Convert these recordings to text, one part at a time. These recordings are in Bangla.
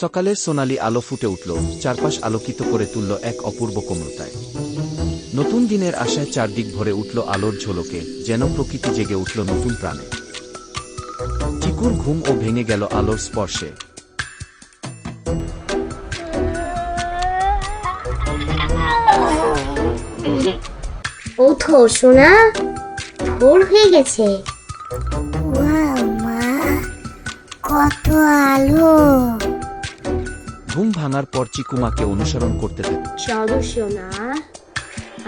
সকালের সোনালি আলো ফুটে উঠল চারপাশ আলোকিত করে তুলল এক অপূর্ব কোমলতায়। নতুন দিনের আশায় চারদিক ভরে উঠল আলোর ঝোলকে যেন প্রকৃতি জেগে উঠল নতুন প্রাণে। চিকুর ঘুম ও ভেঙে গেল আলোর স্পর্শে। ওঠো সোনা। ভোর হয়ে গেছে। মা কত আলো। ঘুম ভাঙার পর চিকুমাকে অনুসরণ করতে থাকে। চলো সোনা,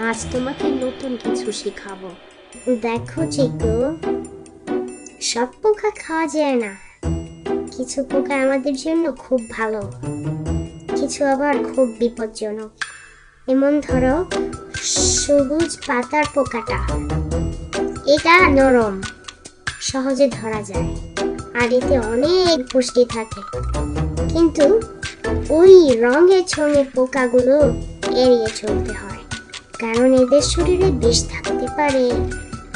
আজ তোমাকে নতুন কিছু শেখাবো। দেখো চিকু, সব পোকা খাওয়া যায় না। কিছু পোকা আমাদের জন্য খুব ভালো, কিছু আবার খুব বিপজ্জনক। এমন ধরো, সবুজ পাতার পোকাটা। এটা নরম, সহজে ধরা যায়, আর এতে অনেক পুষ্টি থাকে। কিন্তু ওই রঙের ছঙের পোকাগুলো এড়িয়ে চলতে হয় কারণ এদের শরীরে বিষ থাকতে পারে।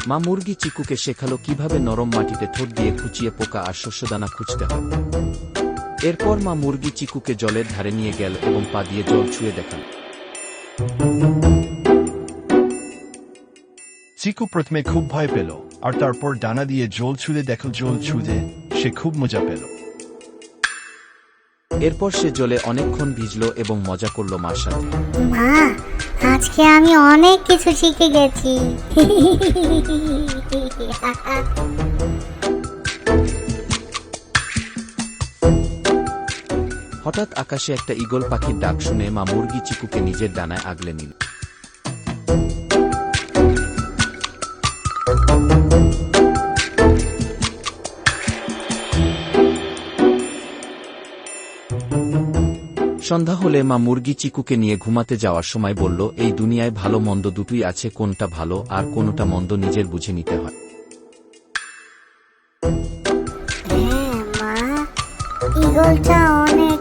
মা মুরগি চিকুকে শেখালো কীভাবে নরম মাটিতে ঠোঁট দিয়ে খুঁচিয়ে পোকা আর শস্যদানা খুঁজতে হয়। এরপর মা মুরগি চিকুকে জলের ধারে নিয়ে গেল এবং পা দিয়ে জল ছুঁয়ে দেখাল। চিকু প্রথমে খুব ভয় পেল আর তারপর ডানা দিয়ে জল ছুঁড়ে দেখল জল ছুঁড়ে সে খুব মজা পেল। এরপর সে জলে অনেকক্ষণ ভিজল এবং মজা করল মার সাথে মা আজকে আমি অনেক কিছু শিখে গেছি। হঠাৎ আকাশে একটা ঈগল পাখির ডাক শুনে মা মুরগি চিকুকে নিজের ডানায় আগলে নিল। সন্ধ্যা হলে মা মুরগি চিকুকে নিয়ে ঘুমাতে যাওয়ার সময় বলল, এই দুনিয়ায় ভালো মন্দ দুটোই আছে, কোনটা ভালো আর কোনটা মন্দ নিজের বুঝে নিতে হয়। অনেক